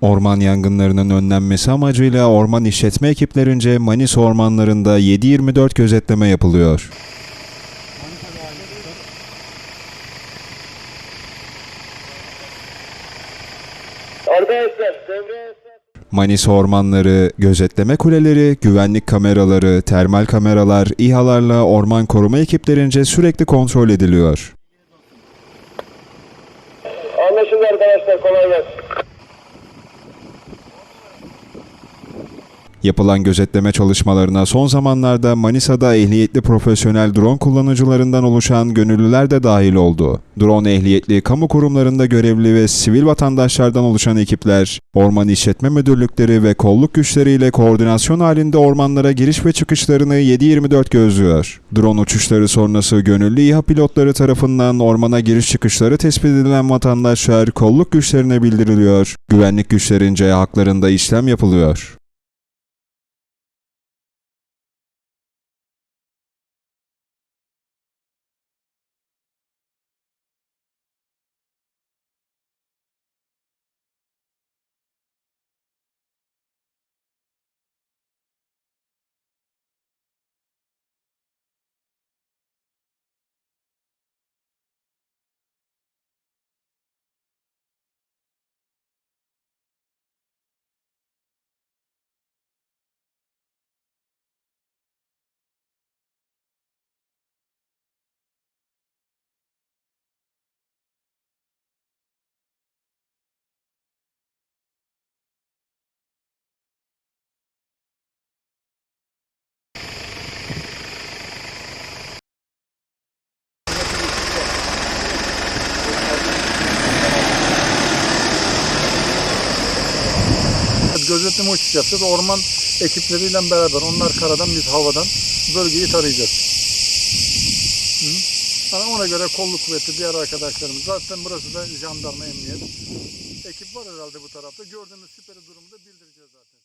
Orman yangınlarının önlenmesi amacıyla orman işletme ekiplerince Manisa ormanlarında 7-24 gözetleme yapılıyor. Manisa ormanları, gözetleme kuleleri, güvenlik kameraları, termal kameralar, İHA'larla orman koruma ekiplerince sürekli kontrol ediliyor. anlaşıldı arkadaşlar kolay gelsin. Yapılan gözetleme çalışmalarına son zamanlarda Manisa'da ehliyetli profesyonel drone kullanıcılarından oluşan gönüllüler de dahil oldu. Drone ehliyetli kamu kurumlarında görevli ve sivil vatandaşlardan oluşan ekipler, orman işletme müdürlükleri ve kolluk güçleriyle koordinasyon halinde ormanlara giriş ve çıkışlarını 7-24 gözlüyor. Drone uçuşları sonrası gönüllü İHA pilotları tarafından ormana giriş çıkışları tespit edilen vatandaşlar kolluk güçlerine bildiriliyor. Güvenlik güçlerince haklarında işlem yapılıyor. Gözetleme uçuş yapacağız. Orman ekipleriyle beraber onlar karadan biz havadan bölgeyi tarayacağız. Hı? Yani ona göre kolluk kuvveti diğer arkadaşlarımız. Zaten burası da jandarma emniyet. Ekip var herhalde bu tarafta. Gördüğünüz süperi durumu da bildireceğiz zaten.